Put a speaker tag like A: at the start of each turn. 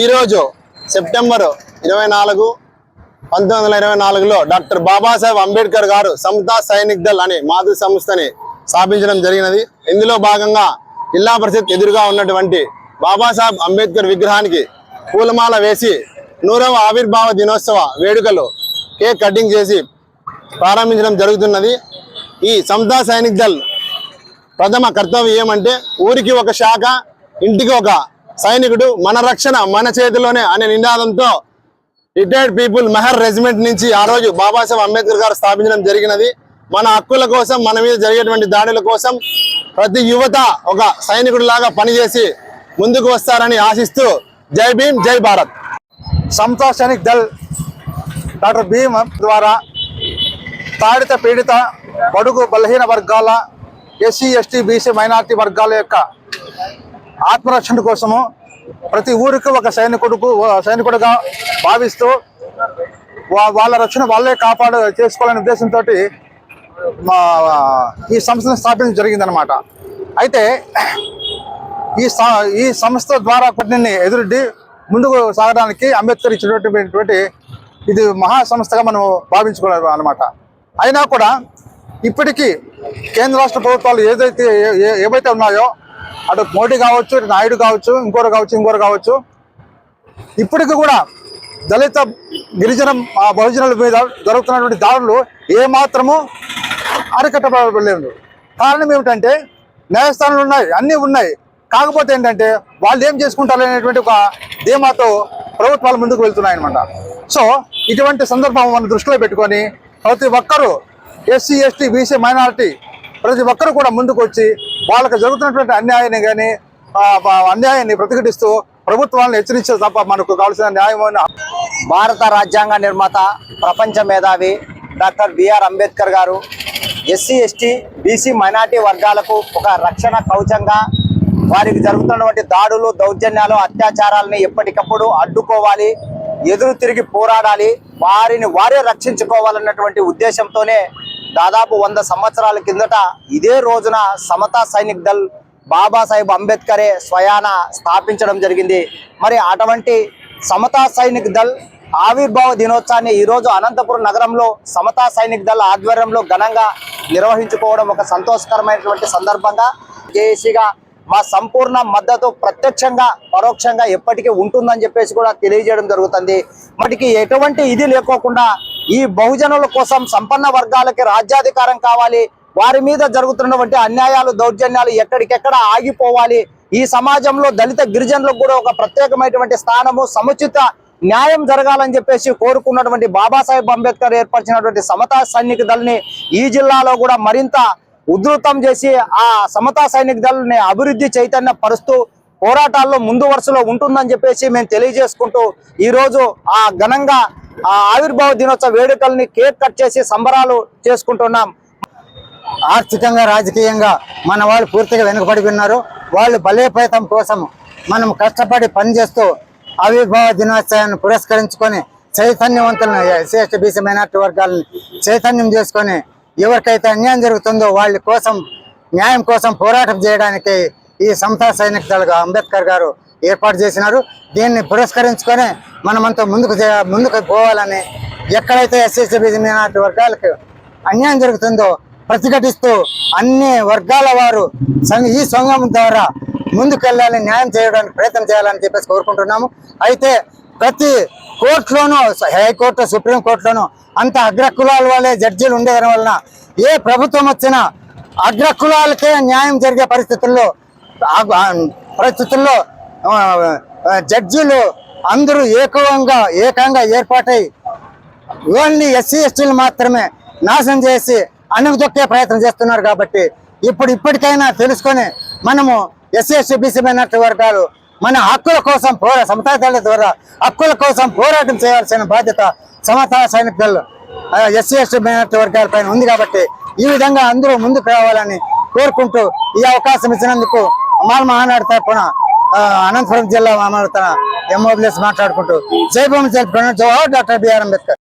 A: ఈరోజు సెప్టెంబర్ ఇరవై నాలుగు పంతొమ్మిది వందల ఇరవై నాలుగులో డాక్టర్ బాబాసాహెబ్ అంబేద్కర్ గారు సమతా సైనిక్ దళ్ అనే మాతృ సంస్థని స్థాపించడం జరిగినది. ఇందులో భాగంగా జిల్లా పరిషత్ ఎదురుగా ఉన్నటువంటి బాబాసాహెబ్ అంబేద్కర్ విగ్రహానికి పూలమాల వేసి నూరవ ఆవిర్భావ దినోత్సవ వేడుకలు కేక్ కటింగ్ చేసి ప్రారంభించడం జరుగుతున్నది. ఈ సమతా సైనిక్ దళ్ ప్రథమ కర్తవ్యం ఏమంటే ఊరికి ఒక శాఖ ఇంటికి ఒక సైనికుడు మన రక్షణ మన చేతిలోనే అనే నినాదంతో రిటైర్డ్ పీపుల్ మెహర్ రెజిమెంట్ నుంచి ఆ రోజు బాబాసాహెబ్ అంబేద్కర్ గారు స్థాపించడం జరిగినది. మన హక్కుల కోసం మన మీద జరిగేటువంటి దాడుల కోసం ప్రతి యువత ఒక సైనికుడు లాగా పనిచేసి ముందుకు వస్తారని ఆశిస్తూ జై భీమ్ జై భారత్.
B: సమతా సైనిక్ దళ్ డాక్టర్ భీమ్ ద్వారా తాడిత పీడిత బడుగు బలహీన వర్గాల ఎస్సీ ఎస్టీ బీసీ మైనార్టీ వర్గాల యొక్క ఆత్మరక్షణ కోసము ప్రతి ఊరికి ఒక సైనికుడుకు సైనికుడుగా భావిస్తూ వాళ్ళ రక్షణ వాళ్ళే కాపాడు చేసుకోవాలనే ఉద్దేశంతో మా ఈ సంస్థను స్థాపించడం జరిగిందనమాట అయితే ఈ స- ఈ సంస్థ ద్వారా కొన్ని ఎదురుడ్డి ముందుకు సాగడానికి అంబేద్కర్ ఇచ్చినటువంటి ఇది మహా సంస్థగా మనం భావించుకోవాలి అనమాట అయినా కూడా ఇప్పటికీ కేంద్ర రాష్ట్ర ప్రభుత్వాలు ఏదైతే ఏ- ఏవైతే ఉన్నాయో అటు మోడీ కావచ్చు నాయుడు కావచ్చు ఇంకోరు కావచ్చు ఇంకోరు కావచ్చు. ఇప్పటికి కూడా దళిత గిరిజన బహుజనుల మీద జరుగుతున్నటువంటి దాడులు ఏ మాత్రము అరికట్టబడలేదు. కారణం ఏమిటంటే న్యాయస్థానాలు ఉన్నాయి అన్నీ ఉన్నాయి. కాకపోతే ఏంటంటే వాళ్ళు ఏం చేసుకుంటారు అనేటువంటి ఒక ధీమాతో ప్రభుత్వాలు ముందుకు వెళ్తున్నాయి అనమాట సో ఇటువంటి సందర్భం మనం దృష్టిలో పెట్టుకొని ప్రతి ఒక్కరూ ఎస్సీ ఎస్టీ బీసీ మైనారిటీ ప్రతి ఒక్కరు కూడా ముందుకు వచ్చి వాళ్ళకి జరుగుతున్నటువంటి అన్యాయాన్ని కానీ అన్యాయాన్ని ప్రతిఘటిస్తూ ప్రభుత్వాలను హెచ్చరించే తప్ప మనకు కావాల్సిన న్యాయమైన
C: భారత రాజ్యాంగ నిర్మాత ప్రపంచ మేధావి డాక్టర్ బిఆర్ అంబేద్కర్ గారు ఎస్సీ ఎస్టీ బీసీ మైనార్టీ వర్గాలకు ఒక రక్షణ కవచంగా వారికి జరుగుతున్నటువంటి దాడులు దౌర్జన్యాలు అత్యాచారాలని ఎప్పటికప్పుడు అడ్డుకోవాలి ఎదురు తిరిగి పోరాడాలి వారిని వారే రక్షించుకోవాలన్నటువంటి ఉద్దేశంతోనే దాదాపు వంద సంవత్సరాల కిందట ఇదే రోజున సమతా సైనిక్ దళ్ బాబాసాహెబ్ అంబేద్కరే స్వయాన స్థాపించడం జరిగింది. మరి అటువంటి సమతా సైనిక్ దళ్ ఆవిర్భావ దినోత్సవాన్ని ఈరోజు అనంతపురం నగరంలో సమతా సైనిక్ దళ ఆధ్వర్యంలో ఘనంగా నిర్వహించుకోవడం ఒక సంతోషకరమైనటువంటి సందర్భంగా జేఏసీగా మా సంపూర్ణ మద్దతు ప్రత్యక్షంగా పరోక్షంగా ఎప్పటికీ ఉంటుందని చెప్పేసి కూడా తెలియజేయడం జరుగుతుంది. మటుకి ఎటువంటి ఇది లేకోకుండా ఈ బహుజనుల కోసం సంపన్న వర్గాలకి రాజ్యాధికారం కావాలి. వారి మీద జరుగుతున్నటువంటి అన్యాయాలు దౌర్జన్యాలు ఎక్కడికెక్కడ ఆగిపోవాలి. ఈ సమాజంలో దళిత గిరిజనులకు కూడా ఒక ప్రత్యేకమైనటువంటి స్థానము సముచిత న్యాయం జరగాలని చెప్పేసి కోరుకున్నటువంటి బాబాసాహెబ్ అంబేద్కర్ ఏర్పరిచినటువంటి సమతా సైనిక దళని ఈ జిల్లాలో కూడా మరింత ఉధృతం చేసి ఆ సమతా సైనిక దళని అభివృద్ధి చైతన్య పరుస్తూ పోరాటాల్లో ముందు వరుసలో ఉంటుందని చెప్పేసి మేము తెలియజేసుకుంటూ ఈరోజు ఆ ఘనంగా ఆ ఆవిర్భావ దినోత్సవ వేడుకల్ని కేక్ కట్ చేసి సంబరాలు చేసుకుంటున్నాం.
D: ఆర్థికంగా రాజకీయంగా మన వాళ్ళు పూర్తిగా వెనుకబడి ఉన్నారు. వాళ్ళు బలేపేతం కోసం మనం కష్టపడి పనిచేస్తూ ఆవిర్భావ దినోత్సవాన్ని పురస్కరించుకొని చైతన్యవంతులను ఎస్సీ బీసీ మైనార్టీ వర్గాలను చైతన్యం చేసుకొని ఎవరికైతే అన్యాయం జరుగుతుందో వాళ్ళ కోసం న్యాయం కోసం పోరాటం చేయడానికి ఈ సంతా సైనిక దళగా అంబేద్కర్ గారు ఏర్పాటు చేసినారు. దీన్ని పురస్కరించుకొని మనమంతా ముందుకు ముందుకు పోవాలని ఎక్కడైతే ఎస్ఎస్సీ బీసీ వర్గాలకు అన్యాయం జరుగుతుందో ప్రతిఘటిస్తూ అన్ని వర్గాల వారు సంఘ- ఈ సంఘం ద్వారా ముందుకెళ్ళాలని న్యాయం చేయడానికి ప్రయత్నం చేయాలని చెప్పేసి కోరుకుంటున్నాము. అయితే ప్రతి కోర్టులోనూ హైకోర్టు సుప్రీం కోర్టులోనూ అంత అగ్రకులాల వాళ్ళే జడ్జీలు ఉండేదాని వలన ఏ ప్రభుత్వం వచ్చినా అగ్రకులాలకే న్యాయం జరిగే పరిస్థితుల్లో పరిస్థితుల్లో జడ్జీలు అందరూ ఏకంగా ఏకంగా ఏర్పాటై ఓన్లీ ఎస్సీ ఎస్టీలు మాత్రమే నాశనం చేసి అణుగుదొక్కే ప్రయత్నం చేస్తున్నారు కాబట్టి ఇప్పుడు ఇప్పటికైనా తెలుసుకొని మనము ఎస్సీ ఎస్టీ బీసీ మైనార్టీ వర్గాలు మన హక్కుల కోసం పోరా సమతా ద్వారా హక్కుల కోసం పోరాటం చేయాల్సిన బాధ్యత సమతా సైనికులు ఎస్సీ ఎస్టీ మైనార్టీ వర్గాల పైన ఉంది కాబట్టి ఈ విధంగా అందరూ ముందుకు రావాలని కోరుకుంటూ ఈ అవకాశం ఇచ్చినందుకు మాల మహానాడు తరపున అనంతపురం జిల్లా మాట్లాడుతున్న ఎంఓబిఎస్ మాట్లాడుకుంటూ. జై భూమి తెలుపుకున్నాను డాక్టర్ బిఆర్ అంబేద్కర్.